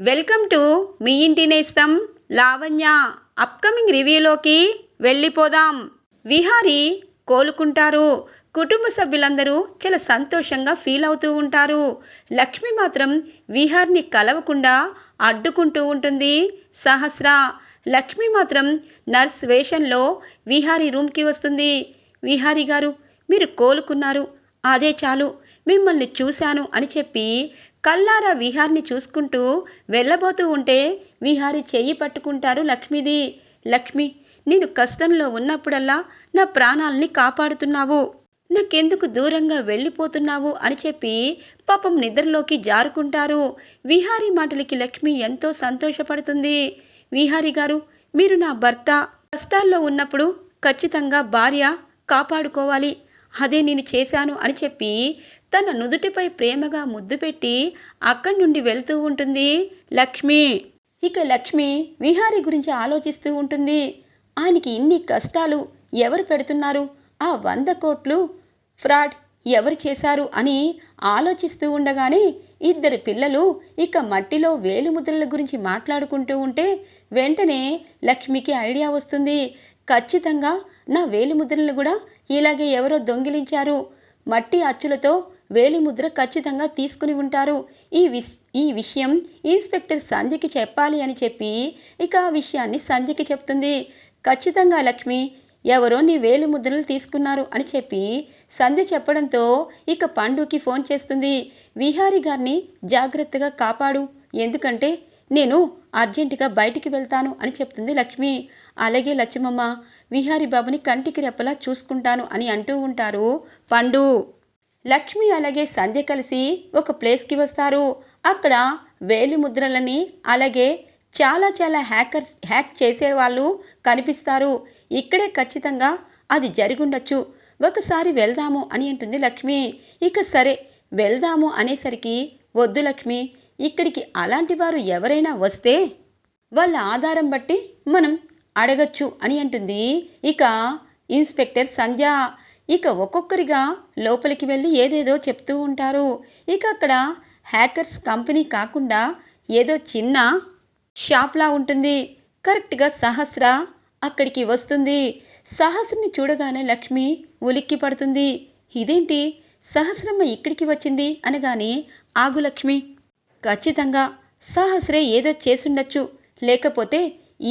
Welcome to me ఇంటి నేస్తం Lavanya. Upcoming రివ్యూలోకి వెళ్ళిపోదాం. విహారీ కోలుకుంటారు. కుటుంబ సభ్యులందరూ చాలా సంతోషంగా ఫీల్ అవుతూ ఉంటారు. లక్ష్మి మాత్రం విహార్ని కలవకుండా అడ్డుకుంటూ ఉంటుంది. సహస్ర లక్ష్మి మాత్రం నర్స్ వేషంలో విహారీ రూమ్కి వస్తుంది. విహారీ గారు మీరు కోలుకున్నారు. అదే చాలు మిమ్మల్ని చూశాను అని చెప్పి కల్లారా విహార్ని చూసుకుంటూ వెళ్ళబోతూ ఉంటే విహారి చెయ్యి పట్టుకుంటారు లక్ష్మిది. లక్ష్మి నేను కష్టంలో ఉన్నప్పుడల్లా నా ప్రాణాల్ని కాపాడుతున్నావు. నాకెందుకు దూరంగా వెళ్ళిపోతున్నావు అని చెప్పి పాపం నిద్రలోకి జారుకుంటారు. విహారీ మాటలకి లక్ష్మి ఎంతో సంతోషపడుతుంది. విహారీ గారు మీరు నా భర్త. కష్టాల్లో ఉన్నప్పుడు ఖచ్చితంగా భార్య కాపాడుకోవాలి. అదే నేను చేశాను అని చెప్పి తన నుదుటిపై ప్రేమగా ముద్దు పెట్టి అక్కడి నుండి వెళ్తూ ఉంటుంది లక్ష్మి. ఇక లక్ష్మి విహారీ గురించి ఆలోచిస్తూ ఉంటుంది. ఆయనకి ఇన్ని కష్టాలు ఎవరు పెడుతున్నారు? ఆ వంద కోట్లు ఫ్రాడ్ ఎవరు చేశారు అని ఆలోచిస్తూ ఉండగానే ఇద్దరు పిల్లలు ఇక మట్టిలో వేలిముద్రల గురించి మాట్లాడుకుంటూ ఉంటే వెంటనే లక్ష్మికి ఐడియా వస్తుంది. ఖచ్చితంగా నా వేలిముద్రలను కూడా ఇలాగే ఎవరో దొంగిలించారు. మట్టి అచ్చులతో వేలిముద్ర ఖచ్చితంగా తీసుకుని ఉంటారు. ఈ విస్ ఈ విషయం ఇన్స్పెక్టర్ సంధ్యకి చెప్పాలి అని చెప్పి ఇక ఆ విషయాన్ని సంధ్యకి చెప్తుంది. ఖచ్చితంగా లక్ష్మి ఎవరో నీ వేలి ముద్రలు తీసుకున్నారు అని చెప్పి సంధ్య చెప్పడంతో ఇక పండుకి ఫోన్ చేస్తుంది. విహారీ గారిని జాగ్రత్తగా కాపాడు. ఎందుకంటే నేను అర్జెంటుగా బయటికి వెళ్తాను అని చెప్తుంది లక్ష్మి. అలాగే లక్ష్మమ్మ విహారీ బాబుని కంటికి రెప్పలా చూసుకుంటాను అని అంటూ ఉంటారు పండు. లక్ష్మి అలాగే సంధ్య కలిసి ఒక ప్లేస్కి వస్తారు. అక్కడ వేలి ముద్రలని అలాగే చాలా చాలా హ్యాకర్స్ హ్యాక్ చేసేవాళ్ళు కనిపిస్తారు. ఇక్కడే ఖచ్చితంగా అది జరిగుండొచ్చు. ఒకసారి వెళ్దాము అని అంటుంది లక్ష్మి. ఇక సరే వెళ్దాము అనేసరికి వద్దు లక్ష్మి ఇక్కడికి అలాంటి వారు ఎవరైనా వస్తే వాళ్ళ ఆధారం బట్టి మనం అడగచ్చు అని అంటుంది. ఇక ఇన్స్పెక్టర్ సంధ్య ఇక ఒక్కొక్కరిగా లోపలికి వెళ్ళి ఏదేదో చెప్తూ ఉంటారు. ఇక అక్కడ హ్యాకర్స్ కంపెనీ కాకుండా ఏదో చిన్న షాప్లా ఉంటుంది. కరెక్ట్గా సహస్ర అక్కడికి వస్తుంది. సహస్రని చూడగానే లక్ష్మి ఉలిక్కి పడుతుంది. ఇదేంటి? సహస్రమ్మ ఇక్కడికి వచ్చింది అనగానే ఆగు లక్ష్మి. ఖచ్చితంగా సహస్రే ఏదో చేసుండొచ్చు లేకపోతే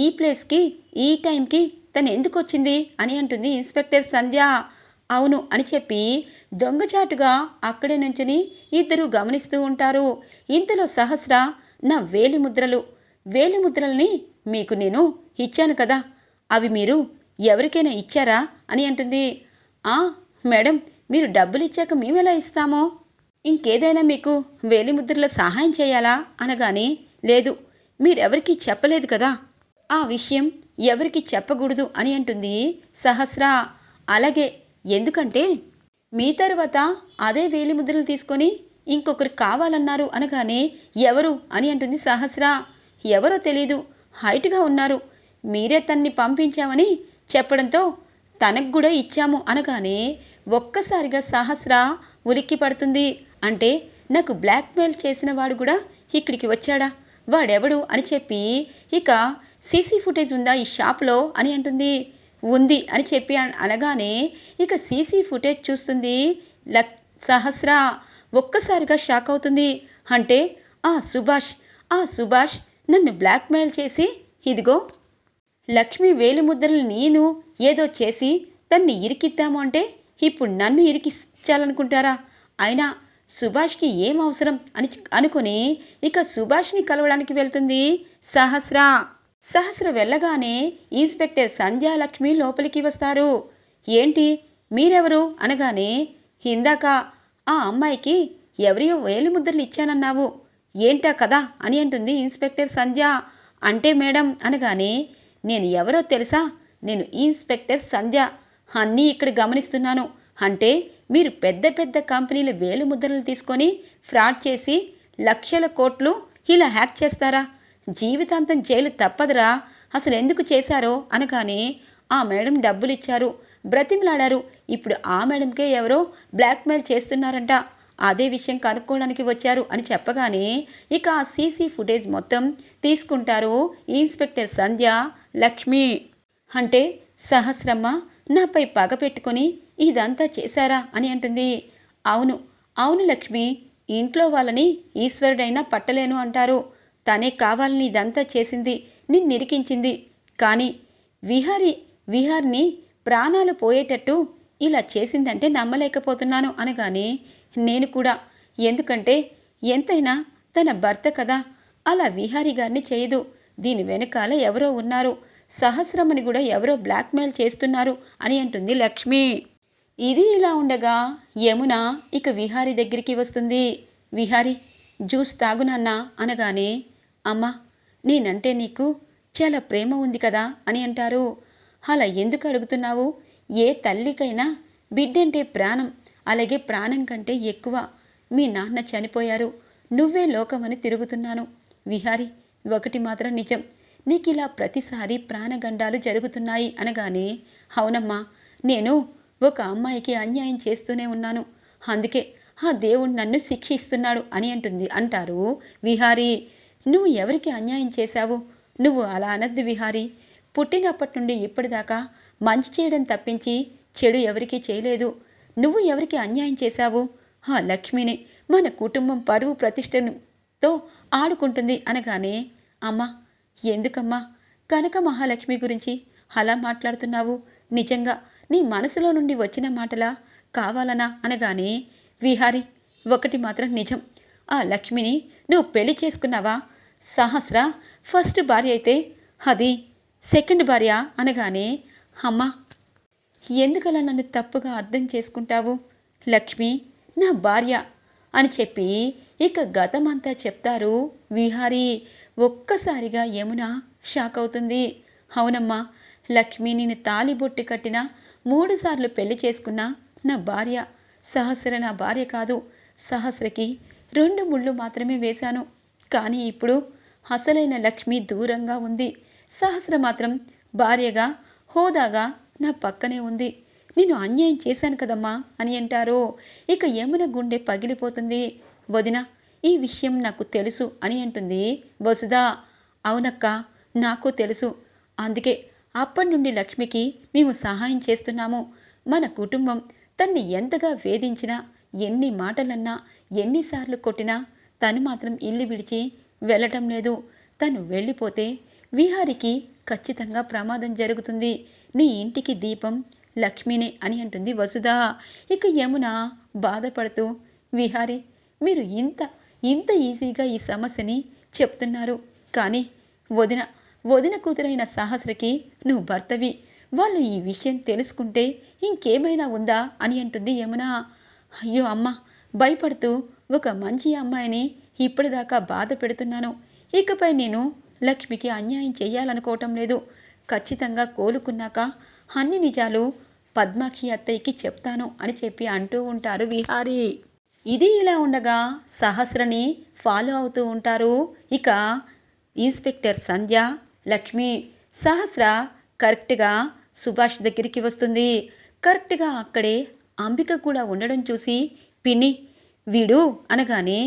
ఈ ప్లేస్కి ఈ టైంకి తను ఎందుకు వచ్చింది అని అంటుంది ఇన్స్పెక్టర్ సంధ్య. అవును అని చెప్పి దొంగచాటుగా అక్కడే నుంచుని ఇద్దరు గమనిస్తూ ఉంటారు. ఇంతలో సహస్ర నా వేలి ముద్రలు. వేలి ముద్రల్ని మీకు నేను ఇచ్చాను కదా. అవి మీరు ఎవరికైనా ఇచ్చారా అని అంటుంది. ఆ మేడం మీరు డబ్బులు ఇచ్చాక మేము ఎలా ఇస్తామో? ఇంకేదైనా మీకు వేలిముద్రలో సహాయం చేయాలా? అనగానే లేదు మీరెవరికీ చెప్పలేదు కదా. ఆ విషయం ఎవరికి చెప్పకూడదు అని అంటుంది సహస్ర. అలాగే ఎందుకంటే మీ తర్వాత అదే వేలిముద్రలు తీసుకొని ఇంకొకరు కావాలన్నారు అనగానే ఎవరు అని అంటుంది సహస్ర. ఎవరో తెలీదు హైట్గా ఉన్నారు. మీరే తన్ని పంపించామని చెప్పడంతో తనకు కూడా ఇచ్చాము అనగానే ఒక్కసారిగా సహస్ర ఉలిక్కి పడుతుంది. అంటే నాకు బ్లాక్మెయిల్ చేసిన వాడు కూడా ఇక్కడికి వచ్చాడా? వాడెవడు అని చెప్పి ఇక సీసీ ఫుటేజ్ ఉందా ఈ షాప్లో అని అంటుంది. ఉంది అని చెప్పి అనగానే ఇక సీసీ ఫుటేజ్ చూస్తుంది లక్ సహస్ర. ఒక్కసారిగా షాక్ అవుతుంది. అంటే ఆ సుభాష్ ఆ సుభాష్ నన్ను బ్లాక్మెయిల్ చేసి ఇదిగో లక్ష్మి వేలిముద్రలు నేను ఏదో చేసి తన్ని ఇరికిద్దాము అంటే ఇప్పుడు నన్ను ఇరికించాలనుకుంటారా? అయినా సుభాష్కి ఏం అవసరం అని అనుకుని ఇక సుభాష్ని కలవడానికి వెళ్తుంది సహస్రా. సహస్ర వెళ్ళగానే ఇన్స్పెక్టర్ సంధ్యాలక్ష్మి లోపలికి వస్తారు. ఏంటి? మీరెవరు? అనగానే ఇందాక ఆ అమ్మాయికి ఎవరియో వేలిముద్రలు ఇచ్చానన్నావు. ఏంటా కదా? అని అంటుంది ఇన్స్పెక్టర్ సంధ్య. అంటే మేడం అనగానే నేను ఎవరో తెలుసా? నేను ఇన్స్పెక్టర్ సంధ్య. అన్నీ ఇక్కడ గమనిస్తున్నాను. అంటే మీరు పెద్ద పెద్ద కంపెనీల వేలు ముద్రలు తీసుకొని ఫ్రాడ్ చేసి లక్షల కోట్లు ఇలా హ్యాక్ చేస్తారా? జీవితాంతం జైలు తప్పదురా. అసలు ఎందుకు చేశారో అనగానే ఆ మేడం డబ్బులు ఇచ్చారు బ్రతిమలాడారు. ఇప్పుడు ఆ మేడంకే ఎవరో బ్లాక్మెయిల్ చేస్తున్నారంట. అదే విషయం కనుక్కోవడానికి వచ్చారు అని చెప్పగానే ఇక ఆ సీసీ ఫుటేజ్ మొత్తం తీసుకుంటారు ఇన్స్పెక్టర్ సంధ్య లక్ష్మి. అంటే సహస్రమ్మ నాపై పగ పెట్టుకొని ఇదంతా చేశారా అని అంటుంది. అవును అవును లక్ష్మి ఇంట్లో వాళ్ళని ఈశ్వరుడైనా పట్టలేను అంటారు. తనే కావాలని ఇదంతా చేసింది నిన్నిరికించింది. కానీ విహారి విహార్ని ప్రాణాలు పోయేటట్టు ఇలా చేసిందంటే నమ్మలేకపోతున్నాను అనగానే నేను కూడా ఎందుకంటే ఎంతైనా తన భర్త కదా అలా విహారి గారిని చేయదు. దీని వెనకాల ఎవరో ఉన్నారు. సహస్రమని కూడా ఎవరో బ్లాక్మెయిల్ చేస్తున్నారు అని అంటుంది లక్ష్మి. ఇది ఇలా ఉండగా యమున ఇక విహారి దగ్గరికి వస్తుంది. విహారి జ్యూస్ తాగునన్నా అనగానే అమ్మా నేనంటే నీకు చాలా ప్రేమ ఉంది కదా అని అంటారు. అలా ఎందుకు అడుగుతున్నావు? ఏ తల్లికైనా బిడ్డంటే ప్రాణం అలాగే ప్రాణం కంటే ఎక్కువ. మీ నాన్న చనిపోయారు నువ్వే లోకమని తిరుగుతున్నాను. విహారి ఒకటి మాత్రం నిజం. నీకు ఇలా ప్రతిసారి ప్రాణగండాలు జరుగుతున్నాయి అనగానే అవునమ్మా నేను ఒక అమ్మాయికి అన్యాయం చేస్తూనే ఉన్నాను. అందుకే ఆ దేవుడు నన్ను శిక్షిస్తున్నాడు అని అంటుంది అంటారు విహారీ. నువ్వు ఎవరికి అన్యాయం చేశావు? నువ్వు అలా అనద్దు విహారీ. పుట్టినప్పటి నుండి ఇప్పటిదాకా మంచి చేయడం తప్పించి చెడు ఎవరికీ చేయలేదు. నువ్వు ఎవరికి అన్యాయం చేశావు? ఆ లక్ష్మిని. మన కుటుంబం పరువు ప్రతిష్టనుతో ఆడుకుంటుంది అనగానే అమ్మా ఎందుకమ్మా? కనక మహాలక్ష్మి గురించి అలా మాట్లాడుతున్నావు? నిజంగా నీ మనసులో నుండి వచ్చిన మాటలా కావాలనా? అనగానే విహారి ఒకటి మాత్రం నిజం. ఆ లక్ష్మిని నువ్వు పెళ్ళి చేసుకున్నావా? సహస్ర ఫస్ట్ భార్య అయితే అది సెకండ్ భార్య అనగానే అమ్మా ఎందుకలా నన్ను తప్పుగా అర్థం చేసుకుంటావు? లక్ష్మి నా భార్య అని చెప్పి ఇక గతమంతా చెప్తారు విహారీ. ఒక్కసారిగా యమున షాక్ అవుతుంది. అవునమ్మా లక్ష్మి నేను తాలిబొట్టు కట్టిన మూడుసార్లు పెళ్ళి చేసుకున్న నా భార్య. సహస్ర నా భార్య కాదు. సహస్రకి రెండు ముళ్ళు మాత్రమే వేశాను. కానీ ఇప్పుడు అసలైన లక్ష్మి దూరంగా ఉంది. సహస్ర మాత్రం భార్యగా హోదాగా నా పక్కనే ఉంది. నేను అన్యాయం చేశాను కదమ్మా అని అంటారు ఇక యమున గుండె పగిలిపోతుంది. వదిన ఈ విషయం నాకు తెలుసు అని అంటుంది వసుధ. అవునక్క నాకు తెలుసు. అందుకే అప్పటి నుండి లక్ష్మికి మేము సహాయం చేస్తున్నాము. మన కుటుంబం తన్ని ఎంతగా వేధించినా ఎన్ని మాటలన్నా ఎన్నిసార్లు కొట్టినా తను మాత్రం ఇల్లు విడిచి వెళ్ళటం లేదు. తను వెళ్ళిపోతే విహారికి ఖచ్చితంగా ప్రమాదం జరుగుతుంది. నీ ఇంటికి దీపం లక్ష్మినే అని అంటుంది వసుధ. ఇక యమున బాధపడుతూ విహారి మీరు ఇంత ఇంత ఈజీగా ఈ సమస్యని చెప్తున్నారు. కానీ వదిన వదిన కూతురైన సాహస్రకి నువ్వు భర్తవి. వాళ్ళు ఈ విషయం తెలుసుకుంటే ఇంకేమైనా ఉందా అని అంటుంది యమున. అయ్యో అమ్మ భయపడుతూ ఒక మంచి అమ్మాయిని ఇప్పటిదాకా బాధ పెడుతున్నాను. ఇకపై నేను లక్ష్మికి అన్యాయం చేయాలనుకోవటం లేదు. ఖచ్చితంగా కోలుకున్నాక అన్ని నిజాలు పద్మాక్షి అత్తయ్యకి చెప్తాను అని చెప్పి అంటూ ఉంటారు విహారి ఇది ఇలా ఉండగా సహస్రని ఫాలో అవుతూ ఉంటారు. ఇక ఇన్స్పెక్టర్ సంధ్య లక్ష్మి సహస్ర కరెక్ట్గా సుభాష్ దగ్గరికి వస్తుంది. కరెక్ట్గా అక్కడే అంబిక కూడా ఉండడం చూసి పిన్ని వీడు అనగానే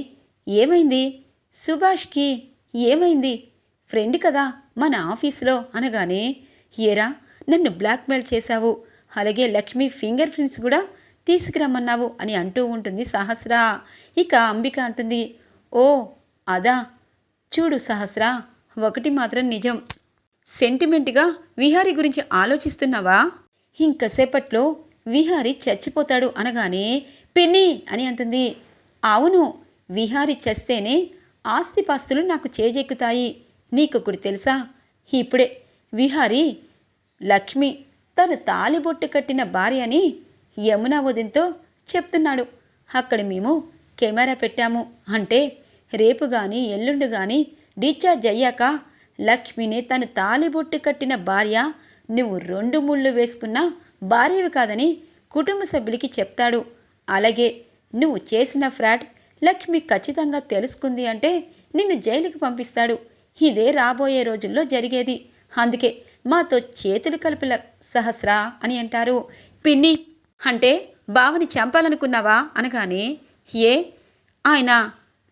ఏమైంది? సుభాష్కి ఏమైంది? ఫ్రెండ్ కదా మన ఆఫీస్లో అనగానే ఏరా నన్ను బ్లాక్మెయిల్ చేశావు. అలాగే లక్ష్మి ఫింగర్ ప్రింట్స్ కూడా తీసుకురమ్మన్నావు అని అంటూ ఉంటుంది సహస్ర. ఇక అంబిక అంటుంది ఓ అదా. చూడు సహస్ర ఒకటి మాత్రం నిజం. సెంటిమెంట్గా విహారి గురించి ఆలోచిస్తున్నావా? ఇంకసేపట్లో విహారి చచ్చిపోతాడు అనగానే పిన్ని అని అంటుంది. అవును విహారి చేస్తేనే ఆస్తిపాస్తులు నాకు చేజెక్కుతాయి. నీకొకటి తెలుసా? ఇప్పుడే విహారి లక్ష్మి తను తాలిబొట్టు కట్టిన భార్య అని యమునా వదినతో చెప్తున్నాడు. అక్కడ మేము కెమెరా పెట్టాము. అంటే రేపు కానీ ఎల్లుండి కానీ డిశ్చార్జ్ అయ్యాక లక్ష్మిని తను తాలిబొట్టు కట్టిన భార్య నువ్వు రెండు ముళ్ళు వేసుకున్న భార్యవి కాదని కుటుంబ సభ్యులకి చెప్తాడు. అలాగే నువ్వు చేసిన ఫ్రాడ్ లక్ష్మి ఖచ్చితంగా తెలుసుకుంది అంటే నిన్ను జైలుకి పంపిస్తాడు. ఇదే రాబోయే రోజుల్లో జరిగేది. అందుకే మాతో చేతులు కలిపిల సహస్రా అని అంటారు. పిన్ని అంటే బావని చంపాలనుకున్నావా అనగానే ఏ? ఆయన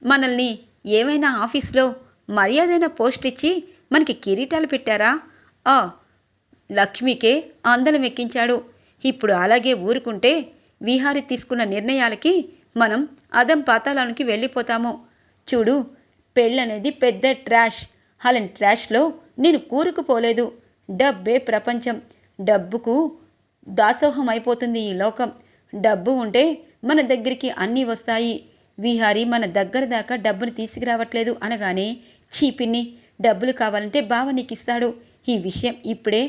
మనల్ని ఏమైనా ఆఫీస్లో మర్యాదైన పోస్ట్ ఇచ్చి మనకి కిరీటాలు పెట్టారా? ఆ లక్ష్మికే అందలం ఎక్కించాడు. ఇప్పుడు అలాగే ఊరుకుంటే విహారి తీసుకున్న నిర్ణయాలకి మనం అదం పాతాళానికి వెళ్ళిపోతాము. చూడు పెళ్ళనేది పెద్ద ట్రాష్. అలాంటి ట్రాష్లో నేను కూరుకుపోలేదు. డబ్బే ప్రపంచం. డబ్బుకు దాసోహం అయిపోతుంది ఈ లోకం. డబ్బు ఉంటే మన దగ్గరికి అన్నీ వస్తాయి. విహారి మన దగ్గర దాకా డబ్బును తీసుకురావట్లేదు అనగానే చీపిన్ని డబ్బులు కావాలంటే బావ నీకు ఇస్తాడు ఈ విషయం ఇప్పుడే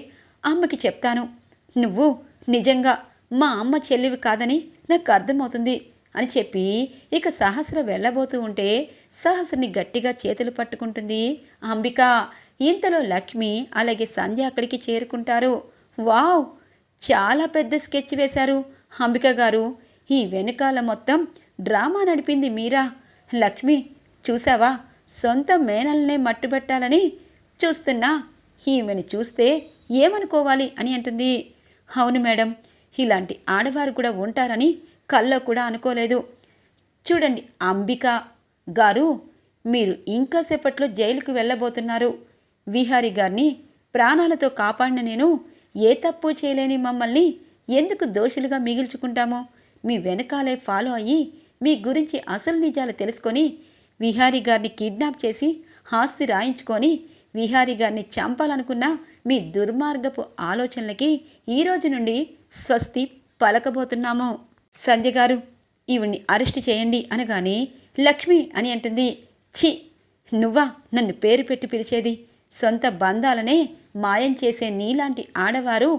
అమ్మకి చెప్తాను. నువ్వు నిజంగా మా అమ్మ చెల్లివి కాదని నాకు అర్థమవుతుంది. అని చెప్పి ఇక సహస్ర వెళ్ళబోతూ ఉంటే సహస్రని గట్టిగా చేతులు పట్టుకుంటుంది. అంబిక ఇంతలో లక్ష్మి అలాగే సంధ్య అక్కడికి చేరుకుంటారు. వావ్! చాలా పెద్ద స్కెచ్ వేశారు అంబిక గారు. ఈ వెనకాల మొత్తం డ్రామా నడిపింది మీరా? లక్ష్మి చూసావా సొంత మేనల్నే మట్టుబెట్టాలని చూస్తున్నా. ఈమెను చూస్తే ఏమనుకోవాలి అని అంటుంది. అవును మేడం ఇలాంటి ఆడవారు కూడా ఉంటారని కల్లో కూడా అనుకోలేదు. చూడండి అంబిక గారు మీరు ఇంకా సేపట్లో జైలుకు వెళ్ళబోతున్నారు. విహారి గారిని ప్రాణాలతో కాపాడిన నేను ఏ తప్పు చేయలేని మమ్మల్ని ఎందుకు దోషులుగా మిగిల్చుకుంటామో మీ వెనకాలే ఫాలో అయ్యి మీ గురించి అసలు నిజాలు తెలుసుకొని విహారీ గారిని కిడ్నాప్ చేసి ఆస్తి రాయించుకొని విహారీ గారిని చంపాలనుకున్న మీ దుర్మార్గపు ఆలోచనలకి ఈ రోజు నుండి స్వస్తి పలకబోతున్నాము. సంధ్య గారు ఈవిడ్ని అరెస్ట్ చేయండి అనగానే లక్ష్మి అని అంటుంది. ఛీ నువ్వా? నన్ను పేరు పెట్టి పిలిచేది. సొంత బంధాలనే మాయం చేసే నీలాంటి ఆడవారు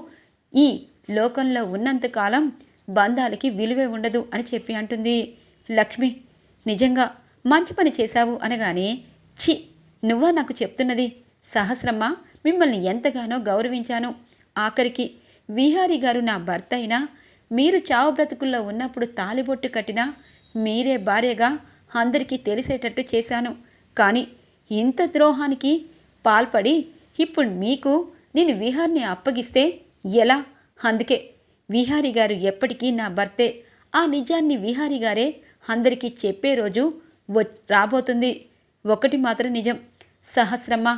ఈ లోకంలో ఉన్నంతకాలం బంధాలకి విలువే ఉండదు అని చెప్పి అంటుంది. లక్ష్మి నిజంగా మంచి పని చేశావు అనగానే ఛీ నువ్వా నాకు చెప్తున్నది? సహస్రమ్మ మిమ్మల్ని ఎంతగానో గౌరవించాను. ఆఖరికి విహారీ గారు నా భర్త అయినా మీరు చావు బ్రతుకుల్లో ఉన్నప్పుడు తాలిబొట్టు కట్టినా మీరే భార్యగా అందరికీ తెలిసేటట్టు చేశాను. కానీ ఇంత ద్రోహానికి పాల్పడి ఇప్పుడు మీకు నేను విహార్ని అప్పగిస్తే ఎలా? అందుకే విహారి గారు ఎప్పటికీ నా భర్తే. ఆ నిజాన్ని విహారీ గారే అందరికీ చెప్పే రోజు వ రాబోతుంది. ఒకటి మాత్రం నిజం. సహస్రమ్మ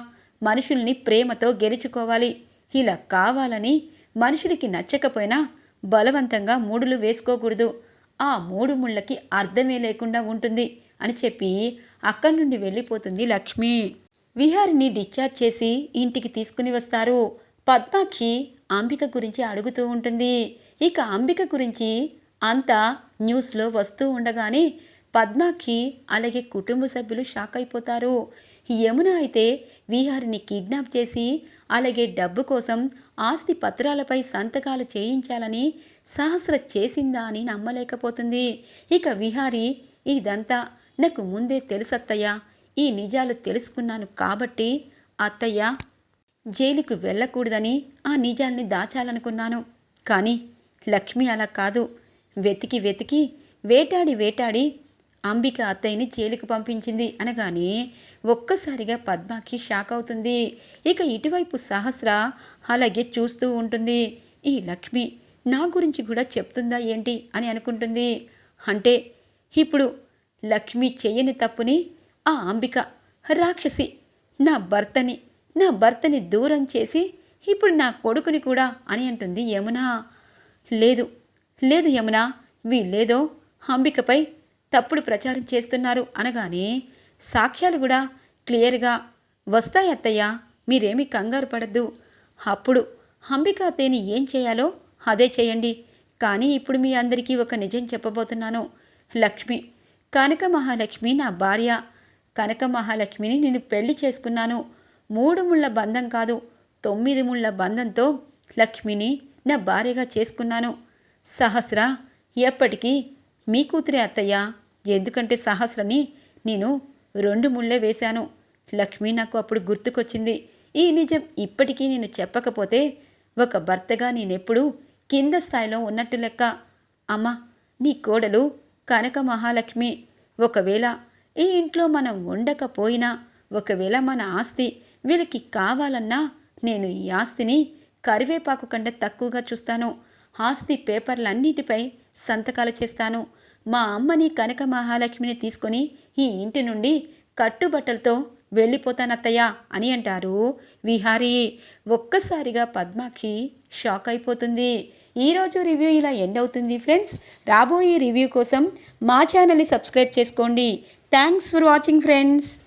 మనుషుల్ని ప్రేమతో గెలుచుకోవాలి. ఇలా కావాలని మనుషుడికి నచ్చకపోయినా బలవంతంగా మూడులు వేసుకోకూడదు. ఆ మూడు ముళ్ళకి అర్థమే లేకుండా ఉంటుంది అని చెప్పి అక్కడి నుండి వెళ్ళిపోతుంది లక్ష్మి. విహారిని డిశ్చార్జ్ చేసి ఇంటికి తీసుకుని వస్తారు. పద్మాక్షి అంబిక గురించి అడుగుతూ ఉంటుంది. ఇక అంబిక గురించి అంతా న్యూస్లో వస్తూ ఉండగానే పద్మాక్షి అలాగే కుటుంబ సభ్యులు షాక్ అయిపోతారు. యమున అయితే విహారిని కిడ్నాప్ చేసి అలాగే డబ్బు కోసం ఆస్తి పత్రాలపై సంతకాలు చేయించాలని సహస్ర చేసిందా అని నమ్మలేకపోతుంది. ఇక విహారి ఇదంతా నాకు ముందే తెలుసత్తయ్య ఈ నిజాలు తెలుసుకున్నాను కాబట్టి అత్తయ్య జైలుకు వెళ్ళకూడదని ఆ నిజాల్ని దాచాలనుకున్నాను. కానీ లక్ష్మి అలా కాదు. వెతికి వెతికి వేటాడి వేటాడి అంబిక అత్తయ్యని జైలుకు పంపించింది అనగానే ఒక్కసారిగా పద్మాకి షాక్ అవుతుంది. ఇక ఇటువైపు సహస్ర అలాగే చూస్తూ ఉంటుంది. ఈ లక్ష్మి నా గురించి కూడా చెప్తుందా ఏంటి అని అనుకుంటుంది. అంటే ఇప్పుడు లక్ష్మి చెయ్యని తప్పుని ఆ అంబిక రాక్షసి నా భర్తని నా భర్తని దూరం చేసి ఇప్పుడు నా కొడుకుని కూడా అని అంటుంది యమున. లేదు లేదు యమున వీళ్ళేదో అంబికపై తప్పుడు ప్రచారం చేస్తున్నారు అనగానే సాక్ష్యాలు కూడా క్లియర్గా వస్తాయి అత్తయ్య మీరేమీ కంగారు పడద్దు. అప్పుడు అంబిక అత్తయ్యని ఏం చేయాలో అదే చేయండి. కానీ ఇప్పుడు మీ అందరికీ ఒక నిజం చెప్పబోతున్నాను. లక్ష్మి కనక మహాలక్ష్మి నా భార్య. కనక మహాలక్ష్మిని నేను పెళ్ళి చేసుకున్నాను. మూడు ముళ్ళ బంధం కాదు తొమ్మిది ముళ్ళ బంధంతో లక్ష్మిని నా భార్యగా చేసుకున్నాను. సహస్ర ఎప్పటికీ మీ కూతురే అత్తయ్య. ఎందుకంటే సహస్రని నేను రెండు ముళ్ళే వేశాను. లక్ష్మి నాకు అప్పుడు గుర్తుకొచ్చింది. ఈ నిజం ఇప్పటికీ నేను చెప్పకపోతే ఒక భర్తగా నేనెప్పుడూ కింద స్థాయిలో ఉన్నట్టు లెక్క. అమ్మా నీ కోడలు కనక మహాలక్ష్మి. ఒకవేళ ఈ ఇంట్లో మనం ఉండకపోయినా ఒకవేళ మన ఆస్తి వీళ్ళకి కావాలన్నా నేను ఈ ఆస్తిని కరివేపాకు కంటే తక్కువగా చూస్తాను. ఆస్తి పేపర్లన్నిటిపై సంతకాలు చేస్తాను. మా అమ్మని కనక మహాలక్ష్మిని తీసుకొని ఈ ఇంటి నుండి కట్టుబట్టలతో వెళ్ళిపోతానత్తయ్యా అని అంటారు. విహారీ ఒక్కసారిగా పద్మాక్షి షాక్ అయిపోతుంది. ఈరోజు రివ్యూ ఇలా ఎండ్ అవుతుంది ఫ్రెండ్స్. రాబోయే రివ్యూ కోసం మా ఛానల్ని సబ్స్క్రైబ్ చేసుకోండి. Thanks for watching friends.